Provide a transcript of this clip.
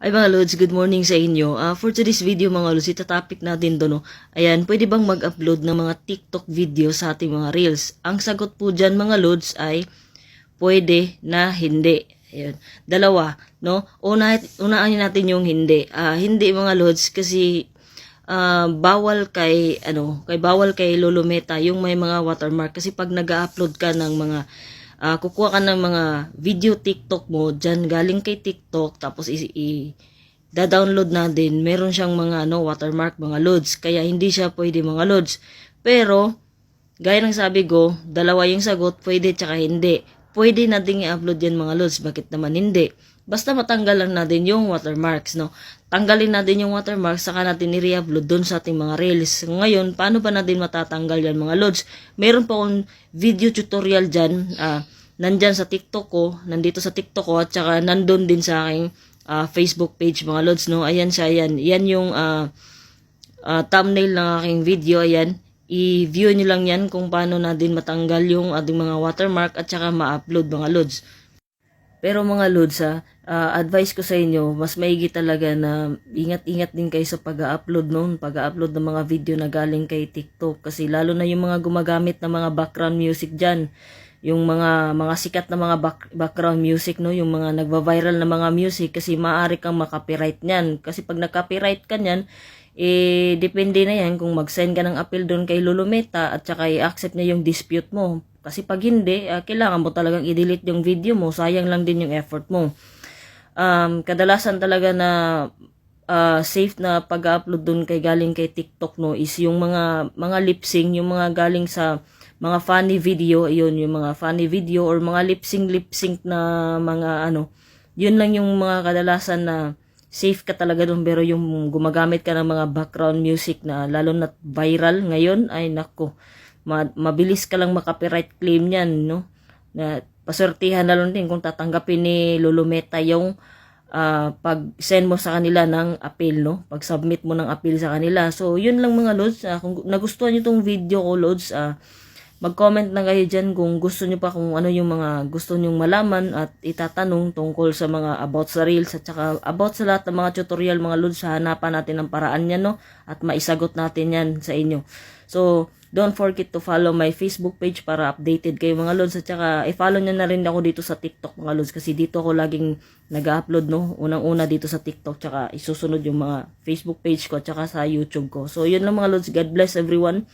Ay mga Lods, good morning sa inyo. Ah, for today's video mga Lods, ita topic natin doon. No? Ayan, pwede bang mag-upload ng mga TikTok video sa ating mga Reels? Ang sagot po dyan mga Lods ay pwede na hindi. Ayan. Dalawa, no? Una, unaan natin yung hindi. Ah, hindi mga Lods kasi ah, bawal kay ano, kay bawal kay Lolo Meta yung may mga watermark kasi pag nag-upload ka ng mga ah, kukuha ka ng mga video TikTok mo diyan galing kay TikTok tapos i, i da-download na din. Meron siyang mga ano, watermark, mga loads. Kaya hindi siya pwede mga loads. Pero gaya ng sabi ko, dalawa yung sagot, pwede tsaka hindi. Pwede natin i-upload yan mga loads. Bakit naman hindi? Basta matanggal lang natin yung watermarks, no? Tanggalin natin yung watermarks, saka natin i-re-upload doon sa ating mga reels. Ngayon, paano ba natin matatanggal yan mga loads? Meron pa akong video tutorial dyan, ah, nandyan sa TikTok ko, nandito sa TikTok ko, at saka nandun din sa aking ah, Facebook page mga loads, no? Ayan siya, ayan. Yan yung ah, ah, thumbnail ng aking video, ayan. I-view nyo lang yan kung paano natin matanggal yung ating mga watermark at saka ma-upload mga loads. Pero mga loads ha, ah, advice ko sa inyo, mas maigi talaga na ingat-ingat din kayo sa pag-upload noon, pag-upload ng mga video na galing kay TikTok. Kasi lalo na yung mga gumagamit ng mga background music dyan, yung mga mga sikat na mga back, background music no, yung mga nagva-viral na mga music kasi maaari kang makopyright niyan. Kasi pag nag-copyright ka niyan, eh, depende na yan kung mag-send ka ng appeal doon kay Lulumeta at saka i-accept niya yung dispute mo. Kasi pag hindi, ah, kailangan mo talagang i-delete yung video mo. Sayang lang din yung effort mo. Um, kadalasan talaga na ah, safe na pag-upload doon kay galing kay TikTok no is yung mga mga lip sync, yung mga galing sa mga funny video, yun yung mga funny video or mga lip sync lip sync na mga ano, yun lang yung mga kadalasan na safe ka talaga doon pero yung gumagamit ka ng mga background music na lalo na viral ngayon ay nako ma- mabilis ka lang makapiright claim niyan no na pasortihan na lang din kung tatanggapin ni Lulumeta yung ah, pag-send mo sa kanila ng appeal, no? Pag-submit mo ng appeal sa kanila. So, yun lang mga loads. Ah, kung nagustuhan nyo tong video ko, loads, ah, mag-comment na kayo dyan kung gusto nyo pa kung ano yung mga gusto nyong malaman at itatanong tungkol sa mga about sa reels at saka about sa lahat ng mga tutorial mga loads hanapan natin ang paraan yan no? At maisagot natin yan sa inyo. So don't forget to follow my Facebook page para updated kayo mga loads. At saka i-follow nyo na rin ako dito sa TikTok mga loads kasi dito ako laging nag-upload no? Unang-una dito sa TikTok tsaka isusunod yung mga Facebook page ko at saka sa YouTube ko. So yun lang mga loads. God bless everyone